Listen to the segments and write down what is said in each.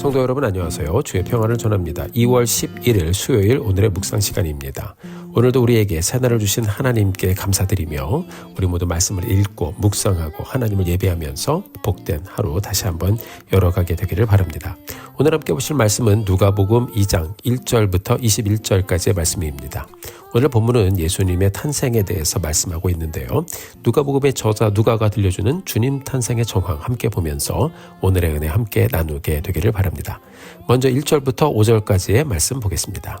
성도 여러분 안녕하세요. 주의 평안을 전합니다. 2월 11일 수요일 오늘의 묵상 시간입니다. 오늘도 우리에게 새날을 주신 하나님께 감사드리며 우리 모두 말씀을 읽고 묵상하고 하나님을 예배하면서 복된 하루 다시 한번 열어가게 되기를 바랍니다. 오늘 함께 보실 말씀은 누가복음 2장 1절부터 21절까지의 말씀입니다. 오늘 본문은 예수님의 탄생에 대해서 말씀하고 있는데요. 누가복음의 저자 누가가 들려주는 주님 탄생의 정황 함께 보면서 오늘의 은혜 함께 나누게 되기를 바랍니다. 먼저 1절부터 5절까지의 말씀 보겠습니다.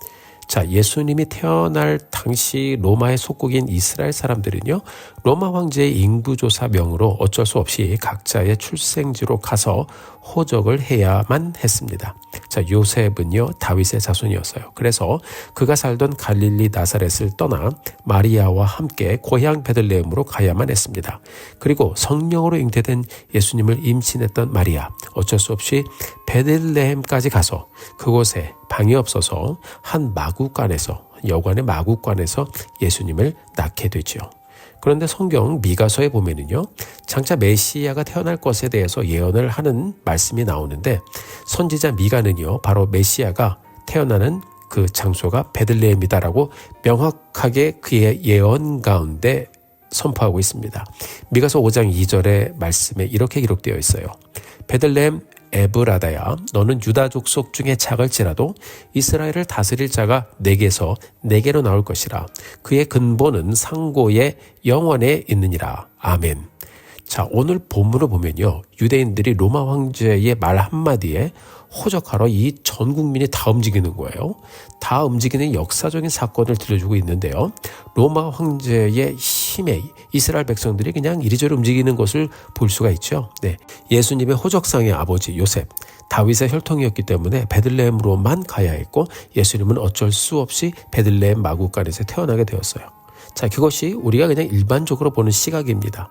자, 예수님이 태어날 당시 로마의 속국인 이스라엘 사람들은요, 로마 황제의 인구조사 명으로 어쩔 수 없이 각자의 출생지로 가서 호적을 해야만 했습니다. 자, 요셉은요, 다윗의 자손이었어요. 그래서 그가 살던 갈릴리 나사렛을 떠나 마리아와 함께 고향 베들레헴으로 가야만 했습니다. 그리고 성령으로 잉태된 예수님을 임신했던 마리아, 어쩔 수 없이 베들레헴까지 가서 그곳에 방이 없어서 한 마구간에서 여관의 마구간에서 예수님을 낳게 되죠. 그런데 성경 미가서에 보면은요, 장차 메시아가 태어날 것에 대해서 예언을 하는 말씀이 나오는데 선지자 미가는요, 바로 메시아가 태어나는 그 장소가 베들레헴이다라고 명확하게 그의 예언 가운데 선포하고 있습니다. 미가서 5장 2절의 말씀에 이렇게 기록되어 있어요. 베들레헴 에브라다야 너는 유다 족 속 중에 작을지라도 이스라엘을 다스릴 자가 내게서 내게로 나올 것이라 그의 근본은 상고의 영원에 있느니라 아멘. 자 오늘 본문을 보면요 유대인들이 로마 황제의 말 한마디에 호적하러 이 전 국민이 다 움직이는 거예요. 다 움직이는 역사적인 사건을 들려주고 있는데요. 로마 황제의 힘에 이스라엘 백성들이 그냥 이리저리 움직이는 것을 볼 수가 있죠. 네. 예수님의 호적상의 아버지 요셉, 다윗의 혈통이었기 때문에 베들레헴으로만 가야 했고 예수님은 어쩔 수 없이 베들레헴 마구간에서 태어나게 되었어요. 자, 그것이 우리가 그냥 일반적으로 보는 시각입니다.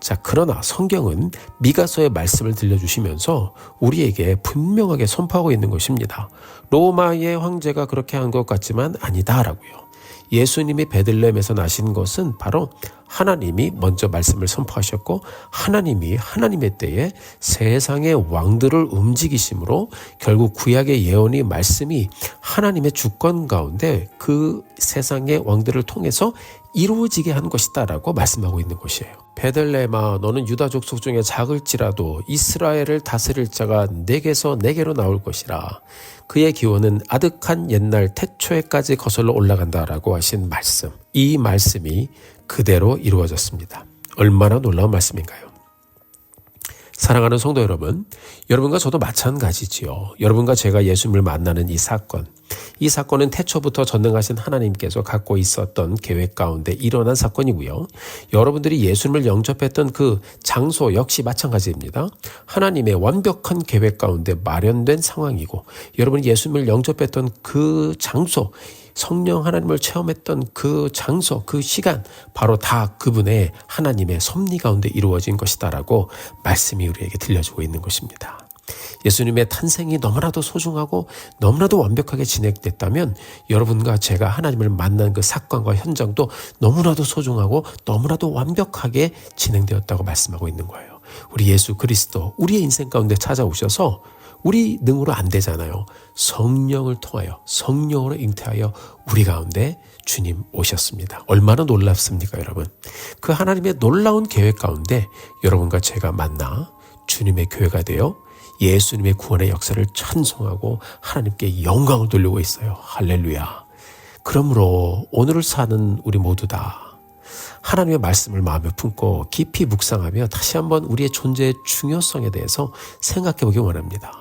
자, 그러나 성경은 미가서의 말씀을 들려주시면서 우리에게 분명하게 선포하고 있는 것입니다. 로마의 황제가 그렇게 한 것 같지만 아니다라고요. 예수님이 베들레헴에서 나신 것은 바로 하나님이 먼저 말씀을 선포하셨고 하나님이 하나님의 때에 세상의 왕들을 움직이심으로 결국 구약의 예언이 말씀이 하나님의 주권 가운데 그 세상의 왕들을 통해서 이루어지게 한 것이다라고 말씀하고 있는 것이에요. 베들레헴아 너는 유다 족속 중에 작을지라도 이스라엘을 다스릴 자가 내게서 내게로 나올 것이라 그의 기원은 아득한 옛날 태초에까지 거슬러 올라간다라고 하신 말씀. 이 말씀이 그대로 이루어졌습니다. 얼마나 놀라운 말씀인가요? 사랑하는 성도 여러분, 여러분과 저도 마찬가지지요. 여러분과 제가 예수님을 만나는 이 사건, 이 사건은 태초부터 전능하신 하나님께서 갖고 있었던 계획 가운데 일어난 사건이고요. 여러분들이 예수님을 영접했던 그 장소 역시 마찬가지입니다. 하나님의 완벽한 계획 가운데 마련된 상황이고, 여러분이 예수님을 영접했던 그 장소, 성령 하나님을 체험했던 그 장소, 그 시간, 바로 다 그분의 하나님의 섭리 가운데 이루어진 것이다라고 말씀이 우리에게 들려주고 있는 것입니다. 예수님의 탄생이 너무나도 소중하고 너무나도 완벽하게 진행됐다면 여러분과 제가 하나님을 만난 그 사건과 현장도 너무나도 소중하고 너무나도 완벽하게 진행되었다고 말씀하고 있는 거예요. 우리 예수 그리스도 우리의 인생 가운데 찾아오셔서 우리 능으로 안 되잖아요. 성령을 통하여 성령으로 잉태하여 우리 가운데 주님 오셨습니다. 얼마나 놀랍습니까, 여러분? 그 하나님의 놀라운 계획 가운데 여러분과 제가 만나 주님의 교회가 되어 예수님의 구원의 역사를 찬송하고 하나님께 영광을 돌리고 있어요. 할렐루야. 그러므로 오늘을 사는 우리 모두 다 하나님의 말씀을 마음에 품고 깊이 묵상하며 다시 한번 우리의 존재의 중요성에 대해서 생각해 보기 원합니다.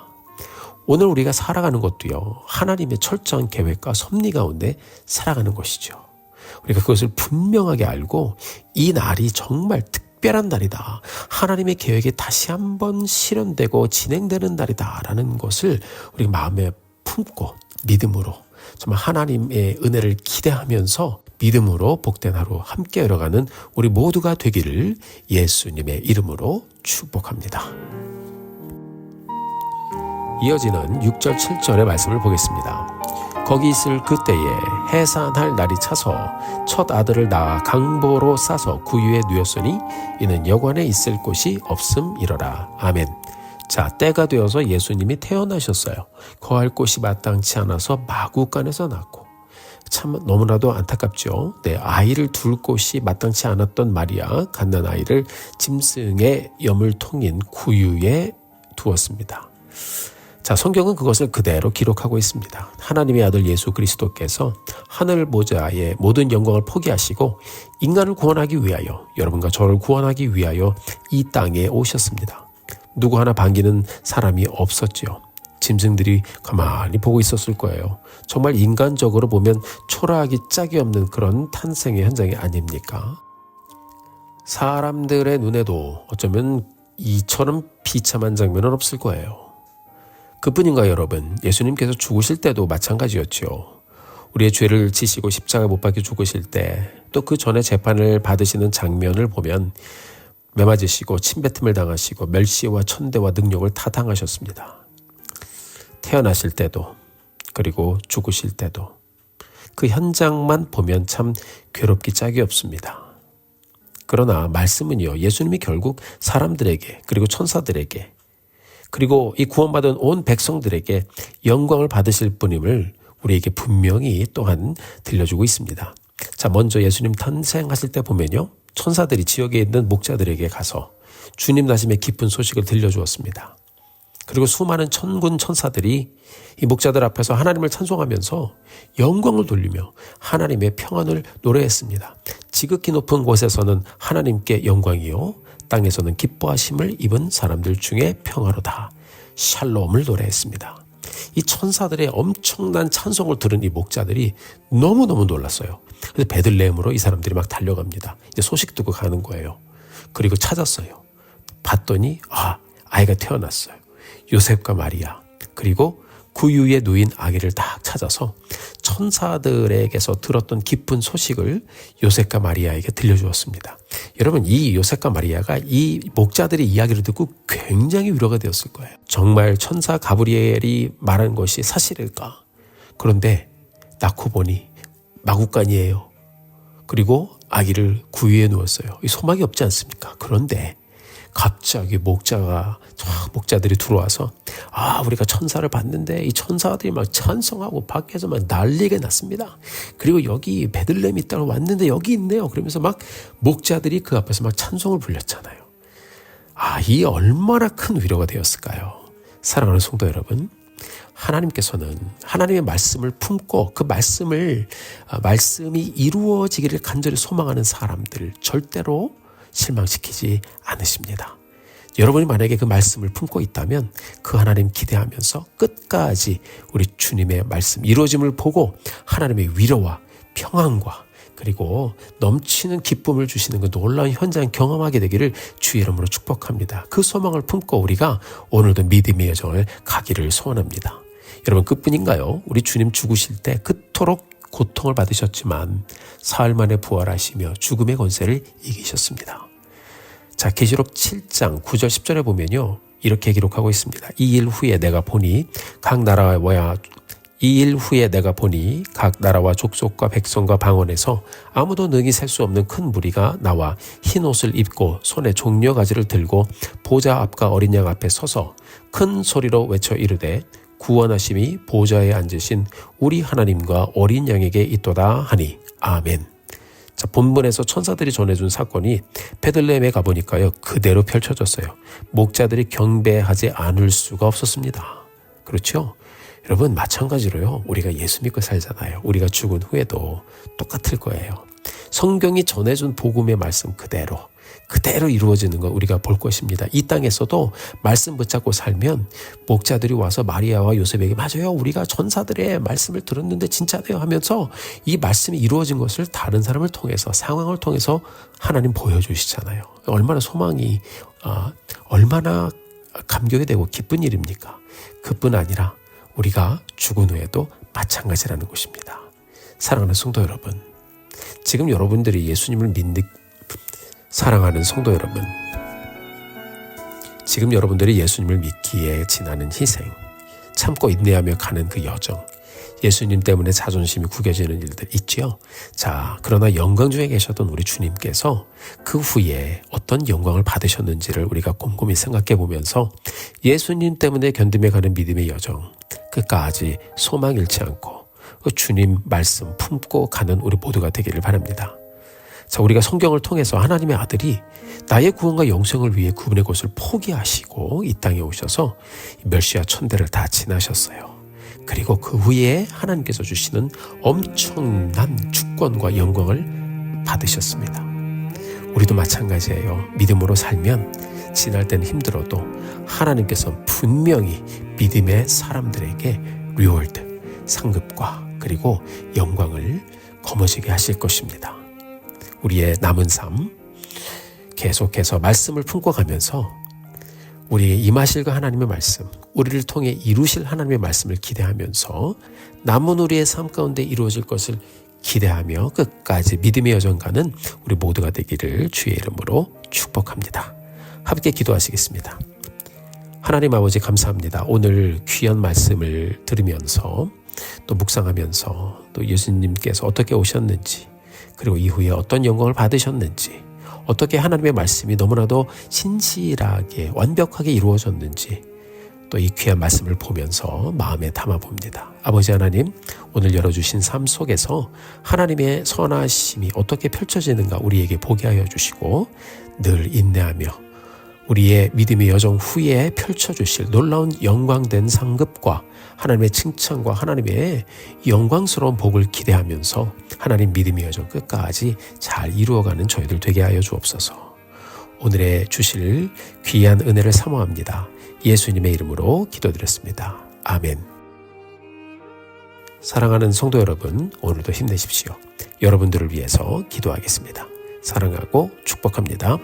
오늘 우리가 살아가는 것도요, 하나님의 철저한 계획과 섭리 가운데 살아가는 것이죠. 우리가 그것을 분명하게 알고 이 날이 정말 특 별한 날이다. 하나님의 계획이 다시 한번 실현되고 진행되는 날이다라는 것을 우리 마음에 품고 믿음으로 정말 하나님의 은혜를 기대하면서 믿음으로 복된 하루 함께 열어가는 우리 모두가 되기를 예수님의 이름으로 축복합니다. 이어지는 6절 7절의 말씀을 보겠습니다. 거기 있을 그때에 해산할 날이 차서 첫 아들을 낳아 강보로 싸서 구유에 누였으니 이는 여관에 있을 곳이 없음이러라. 아멘. 자, 때가 되어서 예수님이 태어나셨어요. 거할 곳이 마땅치 않아서 마구간에서 낳고. 참 너무나도 안타깝죠. 네, 아이를 둘 곳이 마땅치 않았던 마리아, 갓난 아이를 짐승의 여물통인 구유에 두었습니다. 자, 성경은 그것을 그대로 기록하고 있습니다. 하나님의 아들 예수 그리스도께서 하늘 모자의 모든 영광을 포기하시고 인간을 구원하기 위하여 여러분과 저를 구원하기 위하여 이 땅에 오셨습니다. 누구 하나 반기는 사람이 없었지요. 짐승들이 가만히 보고 있었을 거예요. 정말 인간적으로 보면 초라하기 짝이 없는 그런 탄생의 현장이 아닙니까? 사람들의 눈에도 어쩌면 이처럼 비참한 장면은 없을 거예요. 그뿐인가 여러분? 예수님께서 죽으실 때도 마찬가지였죠. 우리의 죄를 지시고 십자가 못 박혀 죽으실 때 또 그 전에 재판을 받으시는 장면을 보면 매맞으시고 침뱉음을 당하시고 멸시와 천대와 능력을 다 당하셨습니다. 태어나실 때도 그리고 죽으실 때도 그 현장만 보면 참 괴롭기 짝이 없습니다. 그러나 말씀은요, 예수님이 결국 사람들에게 그리고 천사들에게 그리고 이 구원받은 온 백성들에게 영광을 받으실 분임을 우리에게 분명히 또한 들려주고 있습니다. 자, 먼저 예수님 탄생하실 때 보면요. 천사들이 지역에 있는 목자들에게 가서 주님 나심의 기쁜 소식을 들려주었습니다. 그리고 수많은 천군 천사들이 이 목자들 앞에서 하나님을 찬송하면서 영광을 돌리며 하나님의 평안을 노래했습니다. 지극히 높은 곳에서는 하나님께 영광이요. 땅에서는 기뻐하심을 입은 사람들 중에 평화로다. 샬롬을 노래했습니다. 이 천사들의 엄청난 찬송을 들은 이 목자들이 너무너무 놀랐어요. 그래서 베들레헴으로 이 사람들이 막 달려갑니다. 이제 소식 듣고 가는 거예요. 그리고 찾았어요. 봤더니 아 아이가 태어났어요. 요셉과 마리아 그리고 구유에 누인 아기를 딱 찾아서 천사들에게서 들었던 기쁜 소식을 요셉과 마리아에게 들려주었습니다. 여러분 이 요셉과 마리아가 이 목자들의 이야기를 듣고 굉장히 위로가 되었을 거예요. 정말 천사 가브리엘이 말한 것이 사실일까? 그런데 낳고 보니 마구간이에요. 그리고 아기를 구유에 누웠어요. 이 소망이 없지 않습니까? 그런데 갑자기 목자가 목자들이 들어와서 아 우리가 천사를 봤는데 이 천사들이 막 찬성하고 밖에서 막 난리가 났습니다. 그리고 여기 베들렘이 있다고 왔는데 여기 있네요. 그러면서 막 목자들이 그 앞에서 막 찬송을 불렸잖아요. 아 이 얼마나 큰 위로가 되었을까요? 사랑하는 성도 여러분. 하나님께서는 하나님의 말씀을 품고 그 말씀을 아, 말씀이 이루어지기를 간절히 소망하는 사람들 절대로 실망시키지 않으십니다. 여러분이 만약에 그 말씀을 품고 있다면 그 하나님 기대하면서 끝까지 우리 주님의 말씀 이루어짐을 보고 하나님의 위로와 평안과 그리고 넘치는 기쁨을 주시는 그 놀라운 현장 경험하게 되기를 주의 이름으로 축복합니다. 그 소망을 품고 우리가 오늘도 믿음의 여정을 가기를 소원합니다. 여러분 끝뿐인가요? 우리 주님 죽으실 때 그토록 고통을 받으셨지만 사흘 만에 부활하시며 죽음의 권세를 이기셨습니다. 자, 계시록 7장 9절 10절에 보면요. 이렇게 기록하고 있습니다. 이 일 후에 내가 보니 각 나라와 이 일 후에 내가 보니 각 나라와 족속과 백성과 방언에서 아무도 능히 셀 수 없는 큰 무리가 나와 흰 옷을 입고 손에 종려 가지를 들고 보좌 앞과 어린 양 앞에 서서 큰 소리로 외쳐 이르되 구원하심이 보좌에 앉으신 우리 하나님과 어린 양에게 있도다 하니 아멘. 자, 본문에서 천사들이 전해준 사건이 베들레헴에 가보니까요 그대로 펼쳐졌어요. 목자들이 경배하지 않을 수가 없었습니다. 그렇죠? 여러분 마찬가지로요 우리가 예수 믿고 살잖아요. 우리가 죽은 후에도 똑같을 거예요. 성경이 전해준 복음의 말씀 그대로 그대로 이루어지는 거 우리가 볼 것입니다. 이 땅에서도 말씀 붙잡고 살면 목자들이 와서 마리아와 요셉에게 맞아요. 우리가 전사들의 말씀을 들었는데 진짜네요 하면서 이 말씀이 이루어진 것을 다른 사람을 통해서 상황을 통해서 하나님 보여주시잖아요. 얼마나 소망이 어, 얼마나 감격이 되고 기쁜 일입니까? 그뿐 아니라 우리가 죽은 후에도 마찬가지라는 것입니다. 사랑하는 성도 여러분, 지금 여러분들이 예수님을 믿는 사랑하는 성도 여러분, 지금 여러분들이 예수님을 믿기에 지나는 희생, 참고 인내하며 가는 그 여정, 예수님 때문에 자존심이 구겨지는 일들 있지요. 자, 그러나 영광 중에 계셨던 우리 주님께서 그 후에 어떤 영광을 받으셨는지를 우리가 곰곰이 생각해 보면서 예수님 때문에 견디며 가는 믿음의 여정, 끝까지 소망 잃지 않고 그 주님 말씀 품고 가는 우리 모두가 되기를 바랍니다. 자, 우리가 성경을 통해서 하나님의 아들이 나의 구원과 영생을 위해 그분의 것을 포기하시고 이 땅에 오셔서 멸시와 천대를 다 지나셨어요. 그리고 그 후에 하나님께서 주시는 엄청난 주권과 영광을 받으셨습니다. 우리도 마찬가지예요. 믿음으로 살면 지날 때는 힘들어도 하나님께서 분명히 믿음의 사람들에게 리월드, 상급과 그리고 영광을 거머쥐게 하실 것입니다. 우리의 남은 삶 계속해서 말씀을 품고 가면서 우리의 임하실과 하나님의 말씀, 우리를 통해 이루실 하나님의 말씀을 기대하면서 남은 우리의 삶 가운데 이루어질 것을 기대하며 끝까지 믿음의 여정 가는 우리 모두가 되기를 주의 이름으로 축복합니다. 함께 기도하시겠습니다. 하나님 아버지 감사합니다. 오늘 귀한 말씀을 들으면서 또 묵상하면서 또 예수님께서 어떻게 오셨는지 그리고 이후에 어떤 영광을 받으셨는지 어떻게 하나님의 말씀이 너무나도 신실하게 완벽하게 이루어졌는지 또 이 귀한 말씀을 보면서 마음에 담아 봅니다. 아버지 하나님, 오늘 열어주신 삶 속에서 하나님의 선하심이 어떻게 펼쳐지는가 우리에게 보게 하여 주시고 늘 인내하며 우리의 믿음의 여정 후에 펼쳐주실 놀라운 영광된 상급과 하나님의 칭찬과 하나님의 영광스러운 복을 기대하면서 하나님 믿음의 여정 끝까지 잘 이루어가는 저희들 되게 하여 주옵소서. 오늘의 주실 귀한 은혜를 사모합니다. 예수님의 이름으로 기도드렸습니다. 아멘. 사랑하는 성도 여러분, 오늘도 힘내십시오. 여러분들을 위해서 기도하겠습니다. 사랑하고 축복합니다.